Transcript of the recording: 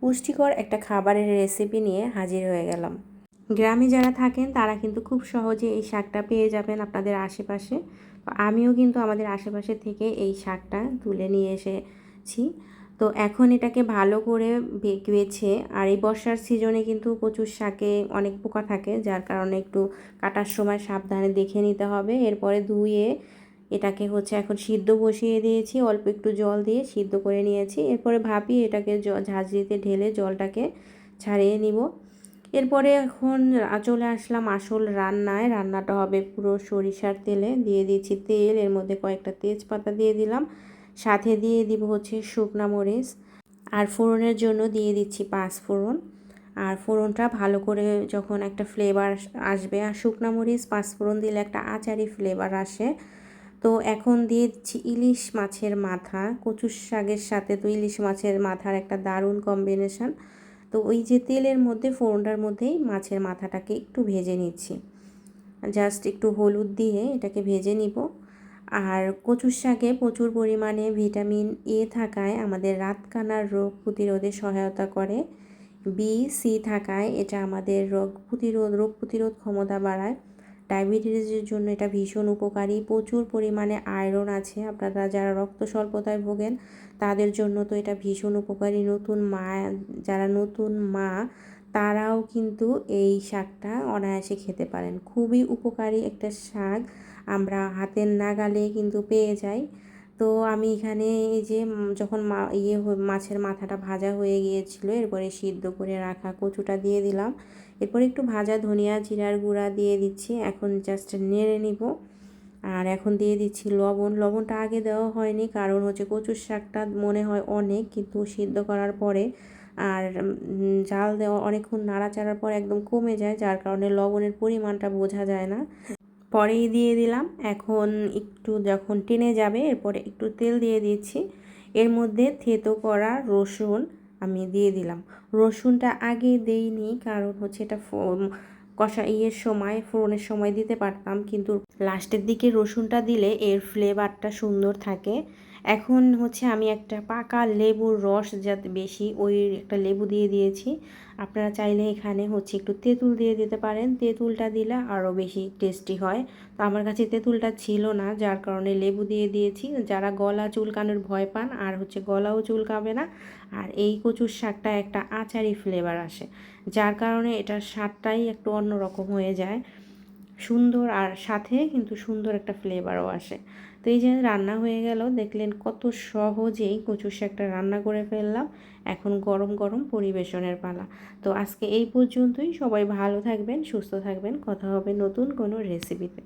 পুষ্টিকর একটা খাবারের রেসিপি নিয়ে হাজির হয়ে গেলাম। গ্রামে যারা থাকেন, তারা কিন্তু খুব সহজে এই শাকটা পেয়ে যাবেন আপনাদের আশেপাশে। আমিও কিন্তু আমাদের আশেপাশে থেকে এই শাকটা তুলে নিয়ে এসেছি। তো এখন এটাকে ভালো করে বেছে, আর এই বর্ষার সিজনে কিন্তু প্রচুর শাকে অনেক পোকা থাকে, যার কারণে একটু কাটার সময় সাবধানে দেখে নিতে হবে। এরপরে ধুয়ে এটাকে হচ্ছে এখন সিদ্ধ বসিয়ে দিয়েছি, অল্প একটু জল দিয়ে সিদ্ধ করে নিয়েছি। এরপরে ভাপিয়ে এটাকে ঝাঁঝরিতে ঢেলে জলটাকে ছাড়িয়ে নিব। এরপরে এখন চলে আসলাম আসল রান্নায়। রান্নাটা হবে পুরো সরিষার তেলে। দিয়ে দিচ্ছি তেল, এর মধ্যে কয়েকটা তেজপাতা দিয়ে দিলাম। সাথে দিয়ে দিব হচ্ছে শুকনা মরিচ। আর ফোড়নের জন্য দিয়ে দিচ্ছি পাঁচ ফোড়ন। আর ফোড়নটা ভালো করে যখন একটা ফ্লেভার আসবে, আর শুকনা মরিচ, পাঁচ ফোড়ন দিলে একটা আচারি ফ্লেভার আসে। তো এখন দিয়ে দিচ্ছি ইলিশ মাছের মাথা, কচুর শাকের সাথে তো ইলিশ মাছের মাথার একটা দারুণ কম্বিনেশন তো ওই যে তেলের মধ্যে, ফোড়নটার মধ্যেই মাছের মাথাটাকে একটু ভেজে নিচ্ছি। জাস্ট একটু হলুদ দিয়ে এটাকে ভেজে নিব। আর কচুর শাকে প্রচুর পরিমাণে ভিটামিন এ থাকায় আমাদের রাতকানার রোগ প্রতিরোধে সহায়তা করে। বি সি থাকায় এটা আমাদের রোগ প্রতিরোধ রোগ প্রতিরোধ ক্ষমতা বাড়ায়। ডায়াবেটিসের জন্য এটা ভীষণ উপকারী। প্রচুর পরিমাণে আয়রন আছে। আপনারা যারা রক্ত স্বল্পতায় ভোগেন, তাদের জন্য তো এটা ভীষণ উপকারী। নতুন মা, যারা নতুন মা, তারাও কিন্তু এই শাকটা অনায়াসে খেতে পারেন। খুবই উপকারী একটা শাক। আমরা হাতের নাগালে কিন্তু পেয়ে যাই। তো আমি এখানে এই যে যখন মা ইয়ে মাছের মাথাটা ভাজা হয়ে গিয়েছিল, এরপরে সিদ্ধ করে রাখা কচুটা দিয়ে দিলাম। এরপরে একটু ভাজা ধনিয়া জিরার গুঁড়া দিয়ে দিচ্ছি, এখন জাস্ট নেড়ে নিব। আর এখন দিয়ে দিচ্ছি লবণ। লবণটা আগে দেওয়া হয়নি, কারণ হচ্ছে কচুর শাকটা মনে হয় অনেক, কিন্তু সিদ্ধ করার পরে আর জাল দেওয়া অনেকক্ষণ নাড়াচাড়ার পর একদম কমে যায়, যার কারণে লবণের পরিমাণটা বোঝা যায় না। পরেই দিয়ে দিলাম। এখন একটু যখন টেনে যাবে, এরপরে একটু তেল দিয়ে দিচ্ছি। এর মধ্যে থেতো করা রসুন আমি দিয়ে দিলাম। রসুনটা আগে দেইনি, কারণ হচ্ছে এটা কষা ইয়ের সময়, ফোড়নের সময় দিতে পারতাম। কিন্তু লাস্টের দিকে রসুনটা দিলে এর ফ্লেভারটা সুন্দর থাকে। এখন হচ্ছে আমি একটা পাকা লেবুর রস যাতে বেশি ওই একটা লেবু দিয়ে দিয়েছি। আপনারা চাইলে এখানে হচ্ছে একটু তেঁতুল দিয়ে দিতে পারেন। তেঁতুলটা দিলে আরও বেশি টেস্টি হয়। তো আমার কাছে তেঁতুলটা ছিল না, যার কারণে লেবু দিয়ে দিয়েছি। যারা গলা চুলকানোর ভয় পান আর হচ্ছে গলাও চুলকাবে না। আর এই কচুর শাকটা একটা আচারি ফ্লেভার আসে, যার কারণে এটার স্বাদটাই একটু অন্যরকম হয়ে যায়। সুন্দর আর সাথে কিন্তু সুন্দর একটা ফ্লেভারও আসে। তো এই যে রান্না হয়ে গেল, দেখলেন কত সহজেই কচুর শাকটা রান্না করে ফেললাম। এখন গরম গরম পরিবেশনের পালা। তো আজকে এই পর্যন্তই। সবাই ভালো থাকবেন, সুস্থ থাকবেন। কথা হবে নতুন কোনো রেসিপিতে